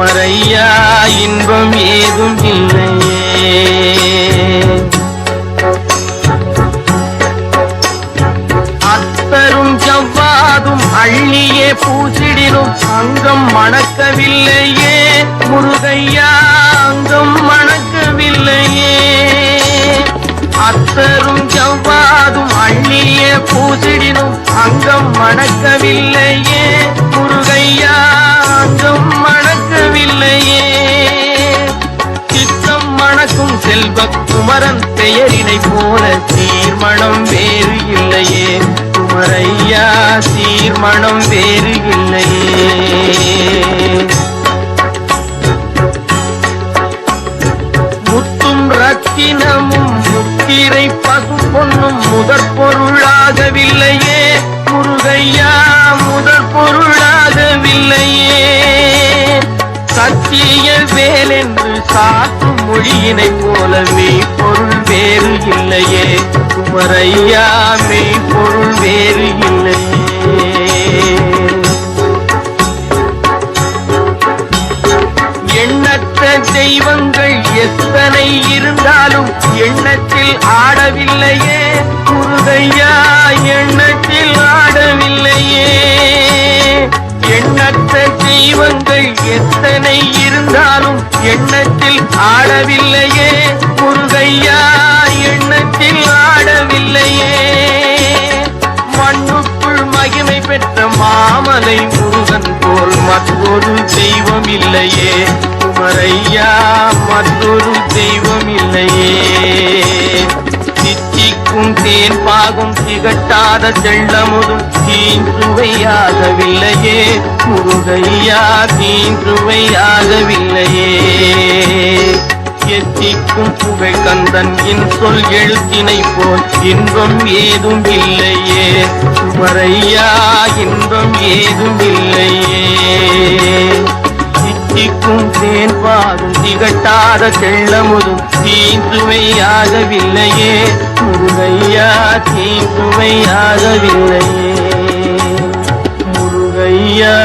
குமரையா இன்பம் ஏதும் இல்லையே. அத்தரும் ஜவ்வாதும் அள்ளியே பூசிடினும் அங்கம் மணக்கவில்லையே. முருகையா அங்கம் மணக்கவில்லையே. அத்தரும் ஜவ்வாதும் அள்ளியே பூசிடினும் அங்கம் மணக்கவில்லையே. சித்தம் செல்வ குமரன் பெயரினை போல சீர்மணம் வேறு இல்லையே. குமரையா சீர்மணம் வேறு இல்லையே. முத்தும் ரத்தினமும் முத்திரை பசு பொன்னும் முதற் பொருளாகவில்லையே. முருகையா முதற் பொருளாகவில்லையே. சத்திய வேலென்று சா மொழியினை மொழியினைப் போல வேறு இல்லையே. குமரையா மெய்ப்பொருள் வேறு இல்லையே. எண்ணற்ற தெய்வங்கள் எத்தனை இருந்தாலும் எண்ணத்தில் ஆடவில்லையே. குருதையா எண்ண எண்ணத்தில் ஆடவில்லையே முருகையா எண்ணத்தில் ஆடவில்லையே. மண்ணுக்குள் மகிமை பெற்ற மாமலை முருகன் போல் மற்றொரு தெய்வம் இல்லையே குமரையா மற்றொரு தெய்வம் இல்லையே திகட்டாத தெள்ளமுதும் தீன்றுவையாகவில்லையே. முருகையா தீன்றுவையாகவில்லையே. எத்திக்கும் புகழ் கந்தன் என் சொல் எழுத்தினை போல் இன்பம் ஏதும் இல்லையே. குமரையா இன்பம் ஏதும் இல்லையே. சித்திக்கும் தேன்பாதும் திகட்டாத செல்லமுதும் தீன்றுவையாகவில்லையே. காட்சி தீந்துவையாகவில்லையே முருகையா.